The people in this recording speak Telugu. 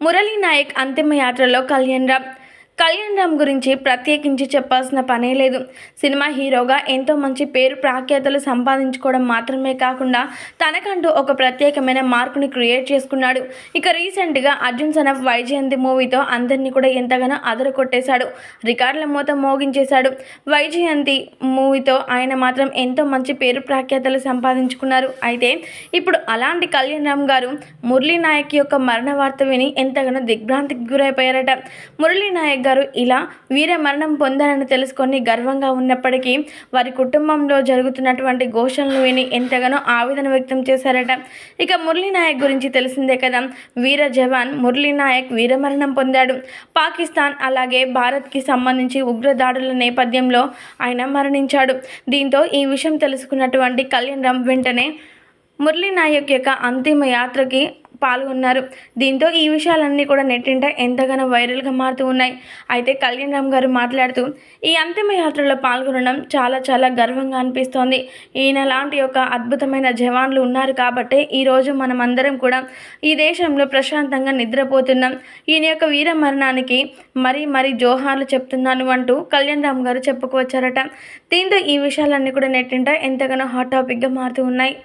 మురళీ నాయక్ అంతిమ యాత్రలో కళ్యాణ్ రామ్ కళ్యాణ్ రామ్ గురించి ప్రత్యేకించి చెప్పాల్సిన పనే లేదు. సినిమా హీరోగా ఎంతో మంచి పేరు ప్రాఖ్యాతలు సంపాదించుకోవడం మాత్రమే కాకుండా తనకంటూ ఒక ప్రత్యేకమైన మార్కుని క్రియేట్ చేసుకున్నాడు. ఇక రీసెంట్గా అర్జున్ సన్ ఆఫ్ వైజయంతి మూవీతో అందరినీ కూడా ఎంతగానో అదరు కొట్టేశాడు రికార్డుల మూత మోగించేశాడు. వైజయంతి మూవీతో ఆయన మాత్రం ఎంతో మంచి పేరు ప్రాఖ్యాతలు సంపాదించుకున్నారు. అయితే ఇప్పుడు అలాంటి కళ్యాణ్ రామ్ గారు మురళీ నాయక్ యొక్క మరణ వార్త విని ఎంతగానో దిగ్భ్రాంతికి గురైపోయారట. మురళీ నాయక్ గారు ఇలా వీర మరణం పొందారని తెలుసుకొని గర్వంగా ఉన్నప్పటికీ వారి కుటుంబంలో జరుగుతున్నటువంటి ఘోషణలు విని ఎంతగానో ఆవేదన వ్యక్తం చేశారట. ఇక మురళీనాయక్ గురించి తెలిసిందే కదా. వీర జవాన్ మురళీనాయక్ వీరమరణం పొందాడు. పాకిస్తాన్ అలాగే భారత్కి సంబంధించి ఉగ్రదాడుల నేపథ్యంలో ఆయన మరణించాడు. దీంతో ఈ విషయం తెలుసుకున్నటువంటి కళ్యాణ్ రామ్ వెంటనే మురళీనాయక్ యొక్క అంతిమ యాత్రకి పాల్గొన్నారు. దీంతో ఈ విషయాలన్నీ కూడా నెట్టింట ఎంతగానో వైరల్గా మారుతూ ఉన్నాయి. అయితే కళ్యాణ్ రామ్ గారు మాట్లాడుతూ ఈ అంతిమయాత్రలో పాల్గొనడం చాలా చాలా గర్వంగా అనిపిస్తోంది. ఈయన లాంటి ఒక అద్భుతమైన జవాన్లు ఉన్నారు కాబట్టి ఈరోజు మనం అందరం కూడా ఈ దేశంలో ప్రశాంతంగా నిద్రపోతున్నాం. ఈయన యొక్క వీర మరణానికి మరీ మరీ జోహార్లు చెప్తున్నాను అంటూ కళ్యాణ్ రామ్ గారు చెప్పుకొచ్చారట దీంతో ఈ విషయాలన్నీ కూడా నెట్టింట ఎంతగానో హాట్ టాపిక్గా మారుతూ ఉన్నాయి.